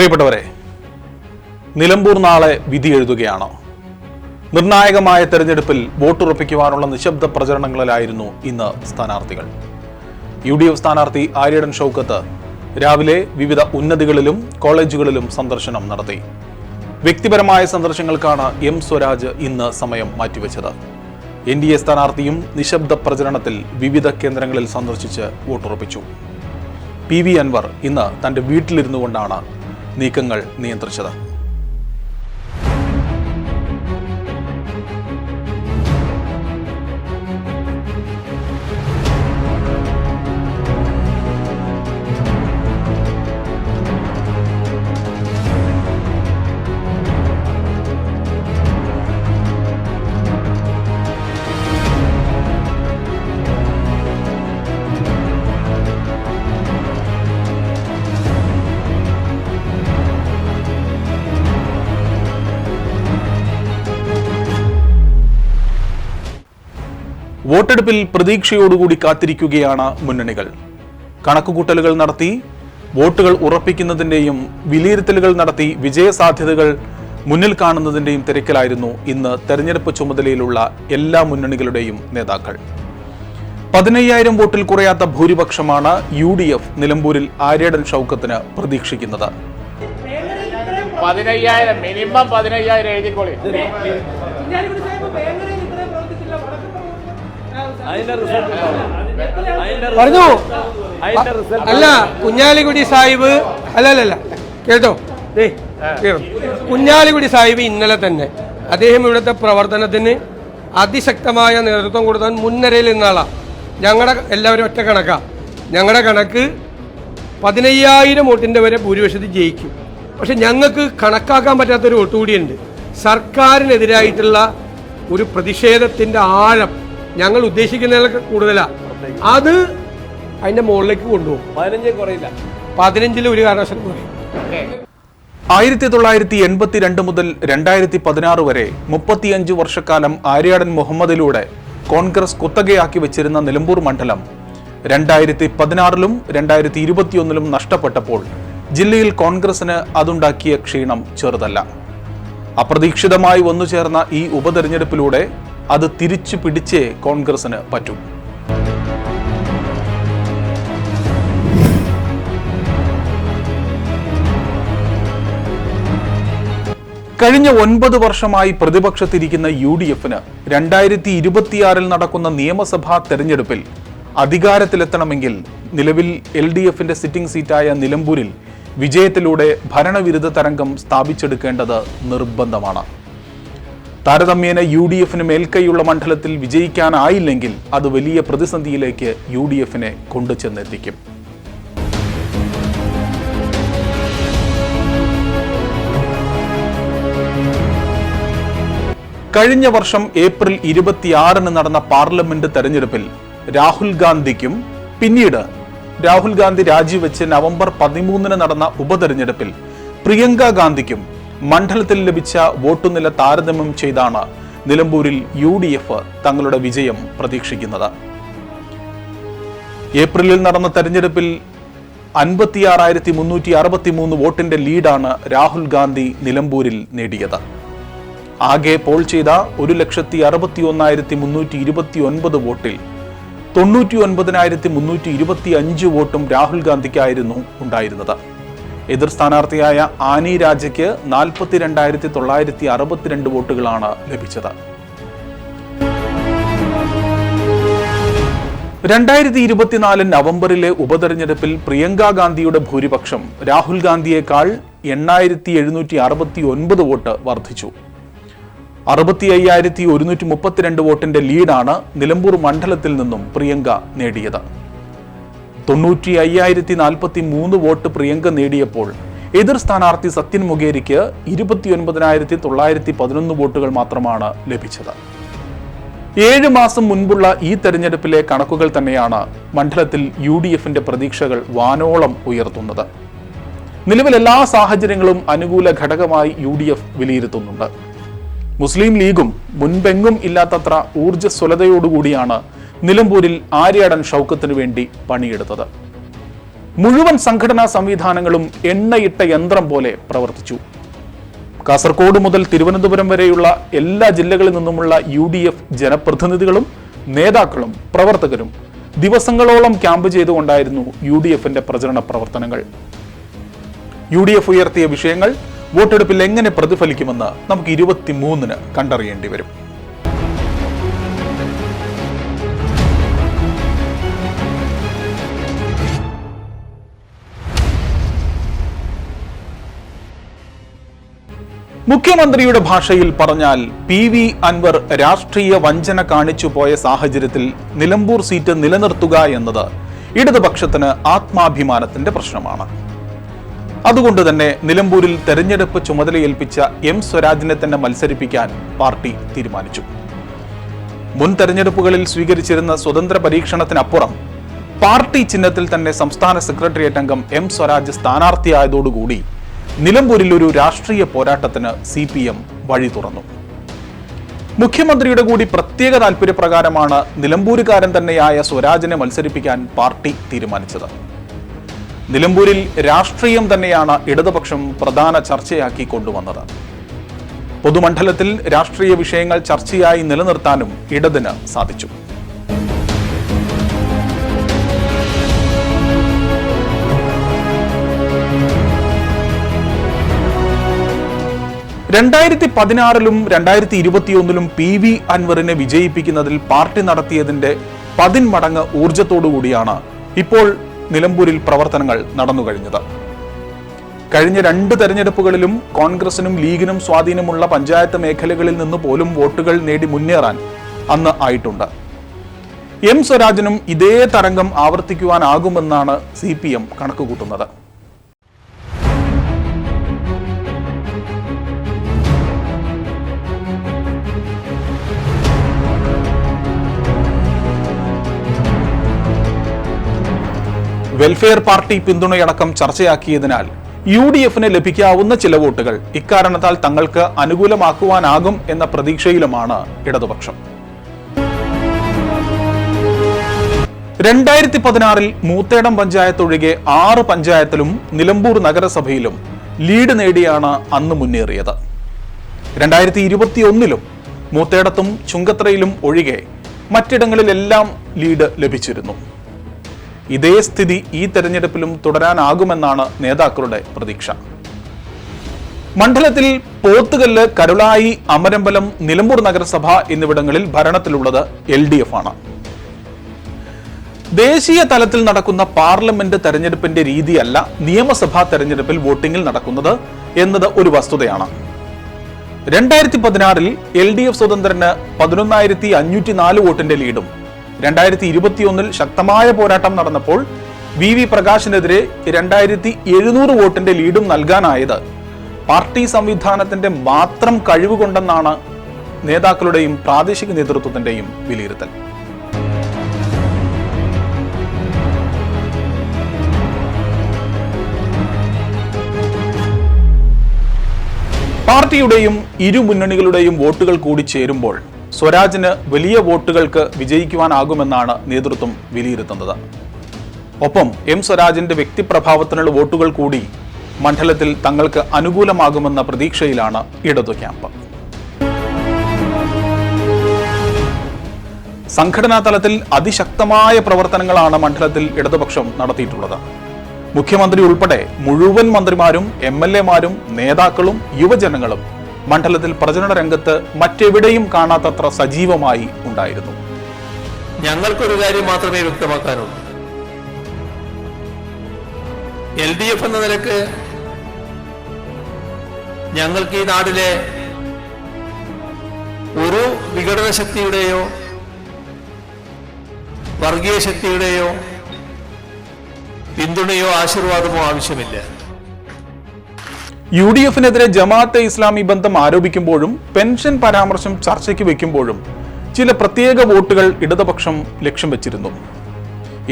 പ്രിയപ്പെട്ടവരെ നിലമ്പൂർ നാളെ വിധി എഴുതുകയാണോ. നിർണായകമായ തെരഞ്ഞെടുപ്പിൽ വോട്ടുറപ്പിക്കുവാനുള്ള നിശബ്ദ പ്രചരണങ്ങളിലായിരുന്നു ഇന്ന് സ്ഥാനാർത്ഥികൾ. യു ഡി എഫ് സ്ഥാനാർത്ഥി ആര്യടൻ ഷൗക്കത്ത് രാവിലെ വിവിധ ഉന്നതികളിലും കോളേജുകളിലും സന്ദർശനം നടത്തി. വ്യക്തിപരമായ സന്ദർശനങ്ങൾക്കാണ് എം സ്വരാജ് ഇന്ന് സമയം മാറ്റിവെച്ചത്. എൻ ഡി എ സ്ഥാനാർത്ഥിയും നിശബ്ദ പ്രചരണത്തിൽ വിവിധ കേന്ദ്രങ്ങളിൽ സന്ദർശിച്ച് വോട്ടുറപ്പിച്ചു. പി വി അൻവർ ഇന്ന് തന്റെ വീട്ടിലിരുന്നു കൊണ്ടാണ് നീക്കങ്ങൾ നിയന്ത്രിച്ചത് വോട്ടെടുപ്പിൽ പ്രതീക്ഷയോടുകൂടി കാത്തിരിക്കുകയാണ് മുന്നണികൾ. കണക്കുകൂട്ടലുകൾ നടത്തി വോട്ടുകൾ ഉറപ്പിക്കുന്നതിന്റെയും വിലയിരുത്തലുകൾ നടത്തി വിജയസാധ്യതകൾ മുന്നിൽ കാണുന്നതിന്റെയും തിരക്കിലായിരുന്നു ഇന്ന് തെരഞ്ഞെടുപ്പ് ചുമതലയിലുള്ള എല്ലാ മുന്നണികളുടെയും നേതാക്കൾ. പതിനയ്യായിരം വോട്ടിൽ കുറയാത്ത ഭൂരിപക്ഷമാണ് യു ഡി എഫ് നിലമ്പൂരിൽ ആര്യടൻ ഷൗക്കത്തിന് പ്രതീക്ഷിക്കുന്നത്. പതിനയ്യായിരം മിനിമം പതിനയ്യായിരം എഴുതിക്കോളി. പറഞ്ഞു? അല്ല കുഞ്ഞാലിക്കുടി സാഹിബ് അല്ല അല്ല അല്ല. കേട്ടോ. കുഞ്ഞാലിക്കുടി സാഹിബ് ഇന്നലെ തന്നെ അദ്ദേഹം ഇവിടുത്തെ പ്രവർത്തനത്തിന് അതിശക്തമായ നേതൃത്വം കൊടുത്താൽ മുൻനിരയിൽ നിന്നാളാണ് ഞങ്ങളുടെ എല്ലാവരും ഒറ്റ കണക്കാ. ഞങ്ങളുടെ കണക്ക് പതിനയ്യായിരം വോട്ടിന്റെ വരെ ഭൂരിപക്ഷത്തിൽ ജയിക്കും. പക്ഷെ ഞങ്ങൾക്ക് കണക്കാക്കാൻ പറ്റാത്തൊരു വോട്ട് കൂടിയുണ്ട്. സർക്കാരിനെതിരായിട്ടുള്ള ഒരു പ്രതിഷേധത്തിന്റെ ആഴം ഞങ്ങൾ ഉദ്ദേശിക്കുന്നതിനൊക്കെ കൂടുതലാണ് അത് അതിന്റെ മുകളിലേക്ക് കൊണ്ടുപോകും. പതിനഞ്ച് കുറയില്ല. പതിനഞ്ചിൽ ഒരു കാരണവശാലും കുറയും. ആയിരത്തി തൊള്ളായിരത്തി എൺപത്തിരണ്ട് മുതൽ രണ്ടായിരത്തി പതിനാറ് വരെ മുപ്പത്തിയഞ്ച് വർഷക്കാലം ആര്യാടൻ മുഹമ്മദിലൂടെ കോൺഗ്രസ് കുത്തകയാക്കി വെച്ചിരുന്ന നിലമ്പൂർ മണ്ഡലം രണ്ടായിരത്തി പതിനാറിലും രണ്ടായിരത്തി ഇരുപത്തിയൊന്നിലും നഷ്ടപ്പെട്ടപ്പോൾ ജില്ലയിൽ കോൺഗ്രസിന് അതുണ്ടാക്കിയ ക്ഷീണം ചെറുതല്ല. അപ്രതീക്ഷിതമായി വന്നു ചേർന്ന ഈ ഉപതെരഞ്ഞെടുപ്പിലൂടെ അത് തിരിച്ചു പിടിച്ചേ കോൺഗ്രസിന് പറ്റൂ. കഴിഞ്ഞ ഒൻപത് വർഷമായി പ്രതിപക്ഷത്തിരിക്കുന്ന യു ഡി എഫിന് രണ്ടായിരത്തി ഇരുപത്തിയാറിൽ നടക്കുന്ന നിയമസഭാ തെരഞ്ഞെടുപ്പിൽ അധികാരത്തിലെത്തണമെങ്കിൽ നിലവിൽ എൽ ഡി എഫിന്റെ സിറ്റിംഗ് സീറ്റായ നിലമ്പൂരിൽ വിജയത്തിലൂടെ ഭരണവിരുദ്ധ തരംഗം സ്ഥാപിച്ചെടുക്കേണ്ടത് നിർബന്ധമാണ്. താരതമ്യേന യു ഡി എഫിന് മേൽക്കൈയുള്ള മണ്ഡലത്തിൽ വിജയിക്കാനായില്ലെങ്കിൽ അത് വലിയ പ്രതിസന്ധിയിലേക്ക് യു ഡി എഫിനെ കൊണ്ടുചെന്നെത്തിക്കും. കഴിഞ്ഞ വർഷം ഏപ്രിൽ ഇരുപത്തിയാറിന് നടന്ന പാർലമെന്റ് തെരഞ്ഞെടുപ്പിൽ രാഹുൽ ഗാന്ധിക്കും പിന്നീട് രാഹുൽ ഗാന്ധി രാജിവെച്ച് നവംബർ പതിമൂന്നിന് നടന്ന ഉപതെരഞ്ഞെടുപ്പിൽ പ്രിയങ്ക ഗാന്ധിക്കും മണ്ഡലത്തിൽ ലഭിച്ച വോട്ടുനില താരതമ്യം ചെയ്താണ് നിലമ്പൂരിൽ യു ഡി എഫ് തങ്ങളുടെ വിജയം പ്രതീക്ഷിക്കുന്നത്. ഏപ്രിലിൽ നടന്ന തെരഞ്ഞെടുപ്പിൽ അൻപത്തിയാറായിരത്തി മുന്നൂറ്റി അറുപത്തി മൂന്ന് വോട്ടിന്റെ ലീഡാണ് രാഹുൽ ഗാന്ധി നിലമ്പൂരിൽ നേടിയത്. ആകെ പോൾ ചെയ്ത ഒരു ലക്ഷത്തി അറുപത്തി ഒന്നായിരത്തി മുന്നൂറ്റി ഇരുപത്തി ഒൻപത് വോട്ടിൽ തൊണ്ണൂറ്റി ഒൻപതിനായിരത്തി മുന്നൂറ്റി ഇരുപത്തി അഞ്ച് വോട്ടും രാഹുൽ ഗാന്ധിക്കായിരുന്നു ഉണ്ടായിരുന്നത്. എതിർ സ്ഥാനാർത്ഥിയായ ആനി രാജയ്ക്ക് നാൽപ്പത്തി രണ്ടായിരത്തി തൊള്ളായിരത്തി അറുപത്തിരണ്ട് വോട്ടുകളാണ് ലഭിച്ചത്. രണ്ടായിരത്തി ഇരുപത്തിനാല് നവംബറിലെ ഉപതെരഞ്ഞെടുപ്പിൽ പ്രിയങ്ക ഗാന്ധിയുടെ ഭൂരിപക്ഷം രാഹുൽ ഗാന്ധിയേക്കാൾ എണ്ണായിരത്തി എഴുന്നൂറ്റി അറുപത്തി ഒൻപത് വോട്ട് വർദ്ധിച്ചു. അറുപത്തി അയ്യായിരത്തി ഒരുന്നൂറ്റി മുപ്പത്തിരണ്ട് വോട്ടിന്റെ ലീഡാണ് നിലമ്പൂർ മണ്ഡലത്തിൽ നിന്നും പ്രിയങ്ക നേടിയത്. തൊണ്ണൂറ്റി അയ്യായിരത്തി നാൽപ്പത്തി മൂന്ന് വോട്ട് പ്രിയങ്ക നേടിയപ്പോൾ എതിർ സ്ഥാനാർത്ഥി സത്യൻ മുഖേരിക്ക് ഇരുപത്തിയൊൻപതിനായിരത്തി തൊള്ളായിരത്തി പതിനൊന്ന് വോട്ടുകൾ മാത്രമാണ് ലഭിച്ചത്. ഏഴ് മാസം മുൻപുള്ള ഈ തെരഞ്ഞെടുപ്പിലെ കണക്കുകൾ തന്നെയാണ് മണ്ഡലത്തിൽ യു ഡി എഫിന്റെ പ്രതീക്ഷകൾ വാനോളം ഉയർത്തുന്നത്. നിലവിൽ എല്ലാ സാഹചര്യങ്ങളും അനുകൂല ഘടകമായി യു ഡി എഫ് വിലയിരുത്തുന്നുണ്ട്. മുസ്ലിം ലീഗും മുൻപെങ്ങും ഇല്ലാത്തത്ര ഊർജസ്വലതയോടുകൂടിയാണ് നിലമ്പൂരിൽ ആര്യാടൻ ഷൗക്കത്തിനു വേണ്ടി പണിയെടുത്തത്. മുഴുവൻ സംഘടനാ സംവിധാനങ്ങളും എണ്ണയിട്ട യന്ത്രം പോലെ പ്രവർത്തിച്ചു. കാസർഗോഡ് മുതൽ തിരുവനന്തപുരം വരെയുള്ള എല്ലാ ജില്ലകളിൽ നിന്നുമുള്ള യു ഡി എഫ് ജനപ്രതിനിധികളും നേതാക്കളും പ്രവർത്തകരും ദിവസങ്ങളോളം ക്യാമ്പ് ചെയ്തുകൊണ്ടായിരുന്നു യു ഡി എഫിന്റെ പ്രചരണ പ്രവർത്തനങ്ങൾ. യു ഡി എഫ് ഉയർത്തിയ വിഷയങ്ങൾ വോട്ടെടുപ്പിൽ എങ്ങനെ പ്രതിഫലിക്കുമെന്ന് നമുക്ക് ഇരുപത്തിമൂന്നിന് കണ്ടറിയേണ്ടി വരും. മുഖ്യമന്ത്രിയുടെ ഭാഷയിൽ പറഞ്ഞാൽ പി വി അൻവർ രാഷ്ട്രീയ വഞ്ചന കാണിച്ചു പോയ സാഹചര്യത്തിൽ നിലമ്പൂർ സീറ്റ് നിലനിർത്തുക എന്നത് ഇടതുപക്ഷത്തിന് ആത്മാഭിമാനത്തിന്റെ പ്രശ്നമാണ്. അതുകൊണ്ട് തന്നെ നിലമ്പൂരിൽ തെരഞ്ഞെടുപ്പ് ചുമതലയേൽപ്പിച്ച എം സ്വരാജിനെ തന്നെ മത്സരിപ്പിക്കാൻ പാർട്ടി തീരുമാനിച്ചു. മുൻ തെരഞ്ഞെടുപ്പുകളിൽ സ്വീകരിച്ചിരുന്ന സ്വതന്ത്ര പരീക്ഷണത്തിനപ്പുറം പാർട്ടി ചിഹ്നത്തിൽ തന്നെ സംസ്ഥാന സെക്രട്ടേറിയറ്റ് അംഗം എം സ്വരാജ് സ്ഥാനാർത്ഥിയായതോടുകൂടി നിലമ്പൂരിൽ ഒരു രാഷ്ട്രീയ പോരാട്ടത്തിന് സി പി എം വഴി തുറന്നു. മുഖ്യമന്ത്രിയുടെ കൂടി പ്രത്യേക താല്പര്യപ്രകാരമാണ് നിലമ്പൂരുകാരൻ തന്നെയായ സ്വരാജിനെ മത്സരിപ്പിക്കാൻ പാർട്ടി തീരുമാനിച്ചത്. നിലമ്പൂരിൽ രാഷ്ട്രീയം തന്നെയാണ് ഇടതുപക്ഷം പ്രധാന ചർച്ചയാക്കി കൊണ്ടുവന്നത്. പൊതുമണ്ഡലത്തിൽ രാഷ്ട്രീയ വിഷയങ്ങൾ ചർച്ചയായി നിലനിർത്താനും ഇടതിന് സാധിച്ചു. രണ്ടായിരത്തി പതിനാറിലും രണ്ടായിരത്തി ഇരുപത്തിയൊന്നിലും പി വി അൻവറിനെ വിജയിപ്പിക്കുന്നതിൽ പാർട്ടി നടത്തിയതിന്റെ പതിന്മടങ്ങ് ഊർജത്തോടുകൂടിയാണ് ഇപ്പോൾ നിലമ്പൂരിൽ പ്രവർത്തനങ്ങൾ നടന്നു കഴിഞ്ഞത്. കഴിഞ്ഞ രണ്ട് തെരഞ്ഞെടുപ്പുകളിലും കോൺഗ്രസിനും ലീഗിനും സ്വാധീനമുള്ള പഞ്ചായത്ത് മേഖലകളിൽ നിന്ന് പോലും വോട്ടുകൾ നേടി മുന്നേറാൻ അന്ന് ആയിട്ടുണ്ട്. എം സ്വരാജനും ഇതേ തരംഗം ആവർത്തിക്കുവാനാകുമെന്നാണ് സി പി എം കണക്കുകൂട്ടുന്നത്. വെൽഫെയർ പാർട്ടി പിന്തുണയടക്കം ചർച്ചയാക്കിയതിനാൽ യു ഡി എഫിന് ലഭിക്കാവുന്ന ചില വോട്ടുകൾ ഇക്കാരണത്താൽ തങ്ങൾക്ക് അനുകൂലമാക്കുവാനാകും എന്ന പ്രതീക്ഷയിലുമാണ് ഇടതുപക്ഷം. രണ്ടായിരത്തി പതിനാറിൽ മൂത്തേടം പഞ്ചായത്ത് ഒഴികെ ആറ് പഞ്ചായത്തിലും നിലമ്പൂർ നഗരസഭയിലും ലീഡ് നേടിയാണ് അന്ന് മുന്നേറിയത്. രണ്ടായിരത്തി ഇരുപത്തിയൊന്നിലും മൂത്തേടത്തും ചുങ്കത്രയിലും ഒഴികെ മറ്റിടങ്ങളിലെല്ലാം ലീഡ് ലഭിച്ചിരുന്നു. ഇതേ സ്ഥിതി ഈ തെരഞ്ഞെടുപ്പിലും തുടരാനാകുമെന്നാണ് നേതാക്കളുടെ പ്രതീക്ഷ. മണ്ഡലത്തിൽ പോത്തുകല്ല് കരുളായി അമരമ്പലം നിലമ്പൂർ നഗരസഭ എന്നിവിടങ്ങളിൽ ഭരണത്തിലുള്ളത് എൽ ഡി എഫ് ആണ് ദേശീയ തലത്തിൽ നടക്കുന്ന പാർലമെന്റ് തെരഞ്ഞെടുപ്പിന്റെ രീതിയല്ല നിയമസഭാ തെരഞ്ഞെടുപ്പിൽ വോട്ടിംഗിൽ നടക്കുന്നത് എന്നത് ഒരു വസ്തുതയാണ്. രണ്ടായിരത്തി പതിനാറിൽ എൽ ഡി എഫ് സ്വതന്ത്രന് പതിനൊന്നായിരത്തി അഞ്ഞൂറ്റി നാല് വോട്ടിന്റെ ലീഡും രണ്ടായിരത്തി ഇരുപത്തിയൊന്നിൽ ശക്തമായ പോരാട്ടം നടന്നപ്പോൾ വി വി പ്രകാശിനെതിരെ രണ്ടായിരത്തി എഴുന്നൂറ് വോട്ടിന്റെ ലീഡും നൽകാനായത് പാർട്ടി സംവിധാനത്തിന്റെ മാത്രം കഴിവുകൊണ്ടെന്നാണ് നേതാക്കളുടെയും പ്രാദേശിക നേതൃത്വത്തിന്റെയും വിലയിരുത്തൽ. പാർട്ടിയുടെയും ഇരു മുന്നണികളുടെയും വോട്ടുകൾ കൂടി ചേരുമ്പോൾ സ്വരാജിന് വലിയ വോട്ടുകൾക്ക് വിജയിക്കുവാനാകുമെന്നാണ് നേതൃത്വം വിലയിരുത്തുന്നത്. ഒപ്പം എം സ്വരാജിന്റെ വ്യക്തിപ്രഭാവത്തിനുള്ള വോട്ടുകൾ കൂടി മണ്ഡലത്തിൽ തങ്ങൾക്ക് അനുകൂലമാകുമെന്ന പ്രതീക്ഷയിലാണ് ഇടതു ക്യാമ്പ്. സംഘടനാ തലത്തിൽ അതിശക്തമായ പ്രവർത്തനങ്ങളാണ് മണ്ഡലത്തിൽ ഇടതുപക്ഷം നടത്തിയിട്ടുള്ളത്. മുഖ്യമന്ത്രി ഉൾപ്പെടെ മുഴുവൻ മന്ത്രിമാരും എം നേതാക്കളും യുവജനങ്ങളും മണ്ഡലത്തിൽ പ്രചരണ രംഗത്ത് മറ്റെവിടെയും കാണാത്തത്ര സജീവമായി ഉണ്ടായിരുന്നു. ഞങ്ങൾക്കൊരു കാര്യം മാത്രമേ വ്യക്തമാക്കാനുള്ളൂ. എൽ ഡി എഫ് എന്ന നിലയ്ക്ക് ഞങ്ങൾക്ക് ഈ നാടിലെ ഒരു വിഘടന ശക്തിയുടെയോ വർഗീയ ശക്തിയുടെയോ പിന്തുണയോ ആശീർവാദമോ ആവശ്യമില്ല. യു ഡി എഫിനെതിരെ ജമാഅത്തെ ഇസ്ലാമി ബന്ധം ആരോപിക്കുമ്പോഴും പെൻഷൻ പരാമർശം ചർച്ചയ്ക്ക് വെക്കുമ്പോഴും ചില പ്രത്യേക വോട്ടുകൾ ഇടതുപക്ഷം ലക്ഷ്യം വെച്ചിരുന്നു.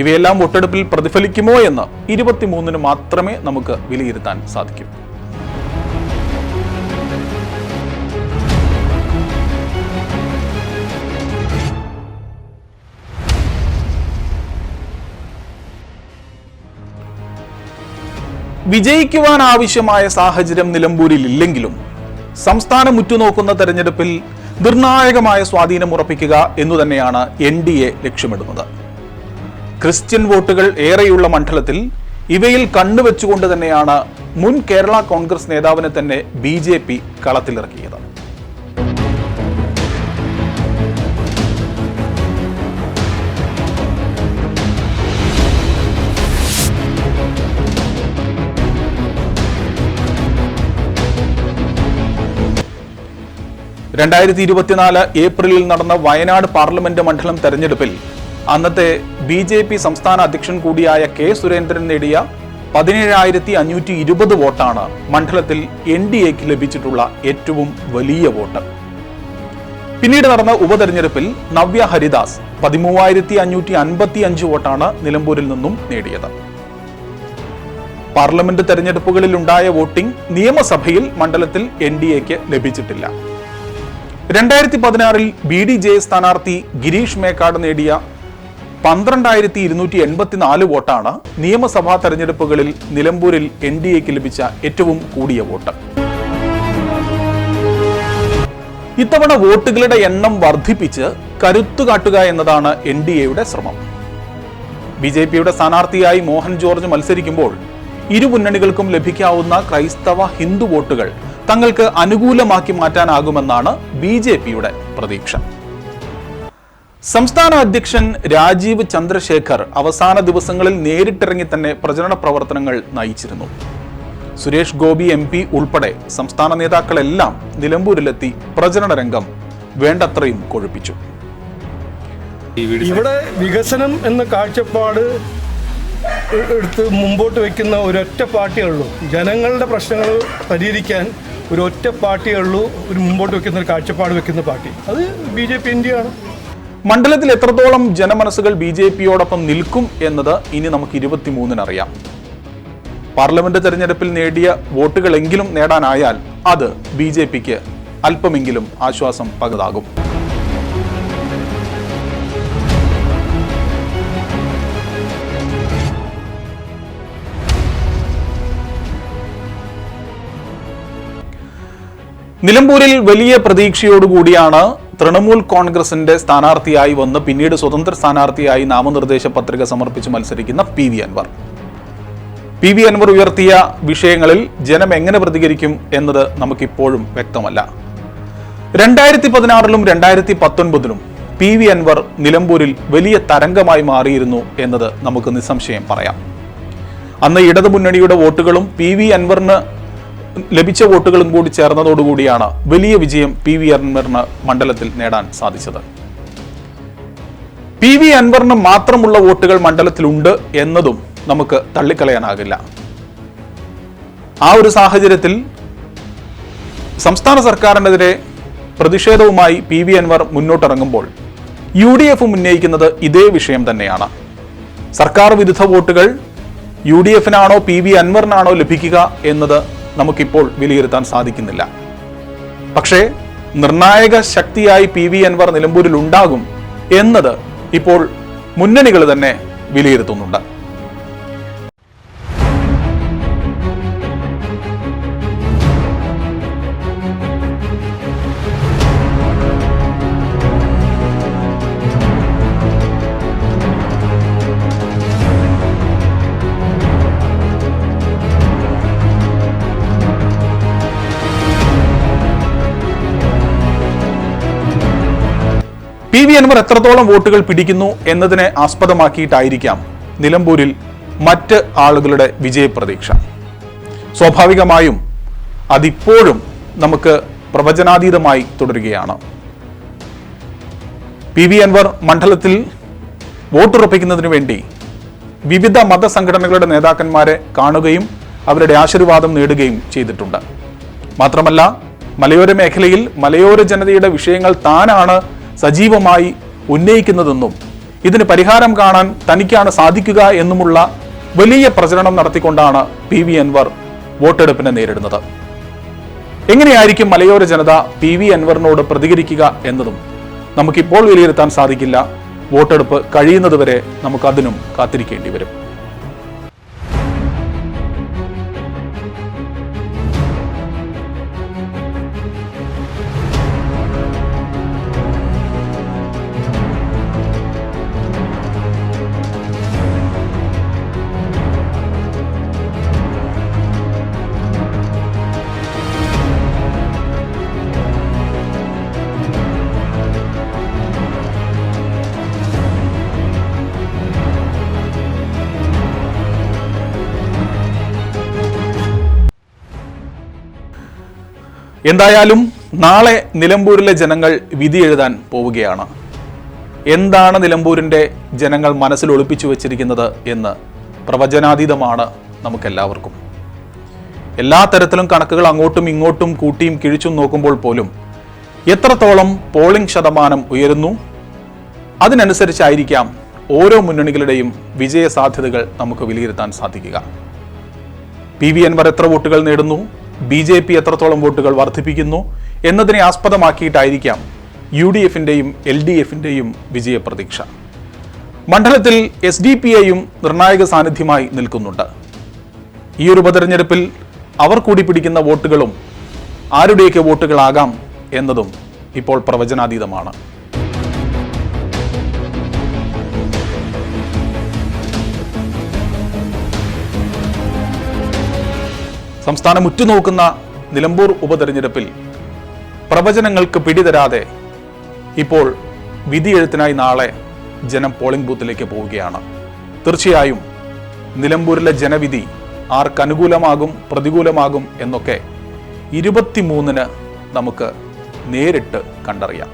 ഇവയെല്ലാം വോട്ടെടുപ്പിൽ പ്രതിഫലിക്കുമോ എന്ന് ഇരുപത്തിമൂന്നിന് മാത്രമേ നമുക്ക് വിലയിരുത്താൻ സാധിക്കൂ. വിജയിക്കുവാൻ ആവശ്യമായ സാഹചര്യം നിലമ്പൂരിൽ ഇല്ലെങ്കിലും സംസ്ഥാനം ഉറ്റുനോക്കുന്ന തെരഞ്ഞെടുപ്പിൽ നിർണായകമായ സ്വാധീനം ഉറപ്പിക്കുക എന്നു തന്നെയാണ് എൻ ഡി എ ലക്ഷ്യമിടുന്നത്. ക്രിസ്ത്യൻ വോട്ടുകൾ ഏറെയുള്ള മണ്ഡലത്തിൽ ഇവയിൽ കണ്ണുവെച്ചുകൊണ്ട് തന്നെയാണ് മുൻ കേരള കോൺഗ്രസ് നേതാവിനെ തന്നെ ബി ജെ പി കളത്തിലിറക്കിയത്. രണ്ടായിരത്തി ഇരുപത്തിനാല് ഏപ്രിലിൽ നടന്ന വയനാട് പാർലമെന്റ് മണ്ഡലം തെരഞ്ഞെടുപ്പിൽ അന്നത്തെ ബി ജെ പി സംസ്ഥാന അധ്യക്ഷൻ കൂടിയായ കെ സുരേന്ദ്രൻ നേടിയ പതിനേഴായിരത്തി അഞ്ഞൂറ്റി ഇരുപത് വോട്ടാണ് മണ്ഡലത്തിൽ എൻ ഡി എക്ക് ലഭിച്ചിട്ടുള്ള ഏറ്റവും വലിയ വോട്ട്. പിന്നീട് നടന്ന ഉപതെരഞ്ഞെടുപ്പിൽ നവ്യ ഹരിദാസ് പതിമൂവായിരത്തി അഞ്ഞൂറ്റി അൻപത്തി അഞ്ച് വോട്ടാണ് നിലമ്പൂരിൽ നിന്നും നേടിയത്. പാർലമെന്റ് തെരഞ്ഞെടുപ്പുകളിൽ ഉണ്ടായ വോട്ടിംഗ് നിയമസഭയിൽ മണ്ഡലത്തിൽ എൻ ഡി എക്ക് ലഭിച്ചിട്ടില്ല. രണ്ടായിരത്തി പതിനാറിൽ ബി ഡി ജെ സ്ഥാനാർത്ഥി ഗിരീഷ് മേക്കാട് നേടിയ പന്ത്രണ്ടായിരത്തി ഇരുന്നൂറ്റി എൺപത്തിനാല് വോട്ടാണ് നിയമസഭാ തെരഞ്ഞെടുപ്പുകളിൽ നിലമ്പൂരിൽ എൻ ഡി എക്ക് ലഭിച്ച ഏറ്റവും കൂടിയ വോട്ട്. ഇത്തവണ വോട്ടുകളുടെ എണ്ണം വർദ്ധിപ്പിച്ച് കരുത്തുകാട്ടുക എന്നതാണ് എൻ ഡി എയുടെ ശ്രമം. ബി ജെ പിയുടെ സ്ഥാനാർത്ഥിയായി മോഹൻ ജോർജ് മത്സരിക്കുമ്പോൾ ഇരു മുന്നണികൾക്കും ലഭിക്കാവുന്ന ക്രൈസ്തവ ഹിന്ദു വോട്ടുകൾ തങ്ങൾക്ക് അനുകൂലമാക്കി മാറ്റാനാകുമെന്നാണ് ബി ജെ പിയുടെ പ്രതീക്ഷ. സംസ്ഥാന അധ്യക്ഷൻ രാജീവ് ചന്ദ്രശേഖർ അവസാന ദിവസങ്ങളിൽ നേരിട്ടിറങ്ങി തന്നെ പ്രചരണ പ്രവർത്തനങ്ങൾ നയിച്ചിരുന്നു. സുരേഷ് ഗോപി എം പി ഉൾപ്പെടെ സംസ്ഥാന നേതാക്കളെല്ലാം നിലമ്പൂരിലെത്തി പ്രചരണ രംഗം വേണ്ടത്രയും കൊഴുപ്പിച്ചു. ഇവിടെ വികസനം എന്ന കാഴ്ചപ്പാട് എടുത്ത് മുമ്പോട്ട് വെക്കുന്ന ഒരൊറ്റ പാർട്ടിയുള്ളൂ ജനങ്ങളുടെ പ്രശ്നങ്ങൾ പരിഹരിക്കാൻ ഒരു ഒറ്റ പാർട്ടിയേ ഉള്ളൂ ഒരു മുമ്പോട്ട് വെക്കുന്ന ഒരു കാഴ്ചപ്പാട് വെക്കുന്ന പാർട്ടി. അത് ബി ജെ പി ഇന്ത്യയാണ് മണ്ഡലത്തിൽ എത്രത്തോളം ജനമനസ്സുകൾ ബി ജെ പിയോടൊപ്പം നിൽക്കും എന്നത് ഇനി നമുക്ക് ഇരുപത്തിമൂന്നിന് അറിയാം. പാർലമെന്റ് തെരഞ്ഞെടുപ്പിൽ നേടിയ വോട്ടുകളെങ്കിലും നേടാനായാൽ അത് ബി ജെ പിക്ക് അല്പമെങ്കിലും ആശ്വാസം പകതാകും. നിലമ്പൂരിൽ വലിയ പ്രതീക്ഷയോടുകൂടിയാണ് തൃണമൂൽ കോൺഗ്രസിന്റെ സ്ഥാനാർത്ഥിയായി വന്ന് പിന്നീട് സ്വതന്ത്ര സ്ഥാനാർത്ഥിയായി നാമനിർദ്ദേശ പത്രിക സമർപ്പിച്ച് മത്സരിക്കുന്ന P V Anvar. P V Anvar ഉയർത്തിയ വിഷയങ്ങളിൽ ജനം എങ്ങനെ പ്രതികരിക്കും എന്നത് നമുക്കിപ്പോഴും വ്യക്തമല്ല. രണ്ടായിരത്തി പതിനാറിലും രണ്ടായിരത്തി പത്തൊൻപതിലും പി വി അൻവർ നിലമ്പൂരിൽ വലിയ തരംഗമായി മാറിയിരുന്നു എന്നത് നമുക്ക് നിസ്സംശയം പറയാം. അന്ന് ഇടതുമുന്നണിയുടെ വോട്ടുകളും പി വി അൻവറിന് ലഭിച്ച വോട്ടുകളും കൂടി ചേർന്നതോടുകൂടിയാണ് വലിയ വിജയം പി വി അൻവറിന് മണ്ഡലത്തിൽ നേടാൻ സാധിച്ചത്. പി വി അൻവറിന് മാത്രമുള്ള വോട്ടുകൾ മണ്ഡലത്തിലുണ്ട് എന്നതും നമുക്ക് തള്ളിക്കളയാനാകില്ല. ആ ഒരു സാഹചര്യത്തിൽ സംസ്ഥാന സർക്കാരിനെതിരെ പ്രതിഷേധവുമായി പി വി അൻവർ മുന്നോട്ടിറങ്ങുമ്പോൾ യു ഡി എഫ് ഉന്നയിക്കുന്നത് ഇതേ വിഷയം തന്നെയാണ്. സർക്കാർ വിരുദ്ധ വോട്ടുകൾ യു ഡി എഫിനാണോ പി വി അൻവറിനാണോ ലഭിക്കുക എന്നത് നമുക്കിപ്പോൾ വിലയിരുത്താൻ സാധിക്കുന്നില്ല. പക്ഷേ നിർണായക ശക്തിയായി പി വി അൻവർ നിലമ്പൂരിൽ ഉണ്ടാകും എന്നത് ഇപ്പോൾ മുന്നണികൾ തന്നെ വിലയിരുത്തുന്നുണ്ട്. വി അൻവർ എത്രത്തോളം വോട്ടുകൾ പിടിക്കുന്നു എന്നതിനെ ആസ്പദമാക്കിയിട്ടായിരിക്കാം നിലമ്പൂരിൽ മറ്റ് ആളുകളുടെ വിജയപ്രതീക്ഷ. സ്വാഭാവികമായും അതിപ്പോഴും നമുക്ക് പ്രവചനാതീതമായി തുടരുകയാണ്. പി വി അൻവർ മണ്ഡലത്തിൽ വോട്ടുറപ്പിക്കുന്നതിന് വേണ്ടി വിവിധ മതസംഘടനകളുടെ നേതാക്കന്മാരെ കാണുകയും അവരുടെ ആശീർവാദം നേടുകയും ചെയ്തിട്ടുണ്ട്. മാത്രമല്ല മലയോര മേഖലയിൽ മലയോര ജനതയുടെ വിഷയങ്ങൾ താനാണ് സജീവമായി ഉന്നയിക്കുന്നതെന്നും ഇതിന് പരിഹാരം കാണാൻ തനിക്കാണ് സാധിക്കുക എന്നുമുള്ള വലിയ പ്രചരണം നടത്തിക്കൊണ്ടാണ് പി വി അൻവർ വോട്ടെടുപ്പിനെ നേരിടുന്നത്. എങ്ങനെയായിരിക്കും മലയോര ജനത പി വി അൻവറിനോട് പ്രതികരിക്കുക എന്നതും നമുക്കിപ്പോൾ വിലയിരുത്താൻ സാധിക്കില്ല. വോട്ടെടുപ്പ് കഴിയുന്നതുവരെ നമുക്കതിനും കാത്തിരിക്കേണ്ടി വരും. എന്തായാലും നാളെ നിലമ്പൂരിലെ ജനങ്ങൾ വിധി എഴുതാൻ പോവുകയാണ്. എന്താണ് നിലമ്പൂരിന്റെ ജനങ്ങൾ മനസ്സിൽ ഒളിപ്പിച്ചു വച്ചിരിക്കുന്നത് എന്ന് പ്രവചനാതീതമാണ് നമുക്കെല്ലാവർക്കും. എല്ലാ തരത്തിലും കണക്കുകൾ അങ്ങോട്ടും ഇങ്ങോട്ടും കൂട്ടിയും കിഴിച്ചും നോക്കുമ്പോൾ പോലും എത്രത്തോളം പോളിംഗ് ശതമാനം ഉയരുന്നു അതിനനുസരിച്ചായിരിക്കാം ഓരോ മുന്നണികളുടെയും വിജയ സാധ്യതകൾ നമുക്ക് വിലയിരുത്താൻ സാധിക്കുക. പി വി അൻവർ എത്ര വോട്ടുകൾ നേടുന്നു ബി ജെ പി എത്രത്തോളം വോട്ടുകൾ വർദ്ധിപ്പിക്കുന്നു എന്നതിനെ ആസ്പദമാക്കിയിട്ടായിരിക്കാം യു ഡി എഫിന്റെയും എൽ ഡി എഫിന്റെയും വിജയപ്രതീക്ഷ. മണ്ഡലത്തിൽ എസ് ഡി പി ഐയും നിർണായക സാന്നിധ്യമായി നിൽക്കുന്നുണ്ട്. ഈ ഒരു ഉപതെരഞ്ഞെടുപ്പിൽ അവർ കൂടി പിടിക്കുന്ന വോട്ടുകളും ആരുടെയൊക്കെ വോട്ടുകളാകാം എന്നതും ഇപ്പോൾ പ്രവചനാതീതമാണ്. സംസ്ഥാനം ഉറ്റുനോക്കുന്ന നിലമ്പൂർ ഉപതെരഞ്ഞെടുപ്പിൽ പ്രവചനങ്ങൾക്ക് പിടിതരാതെ ഇപ്പോൾ വിധിയെഴുത്തിനായി നാളെ ജനം പോളിംഗ് ബൂത്തിലേക്ക് പോവുകയാണ്. തീർച്ചയായും നിലമ്പൂരിലെ ജനവിധി ആർക്കനുകൂലമാകും പ്രതികൂലമാകും എന്നൊക്കെ ഇരുപത്തിമൂന്നിന് നമുക്ക് നേരിട്ട് കണ്ടറിയാം.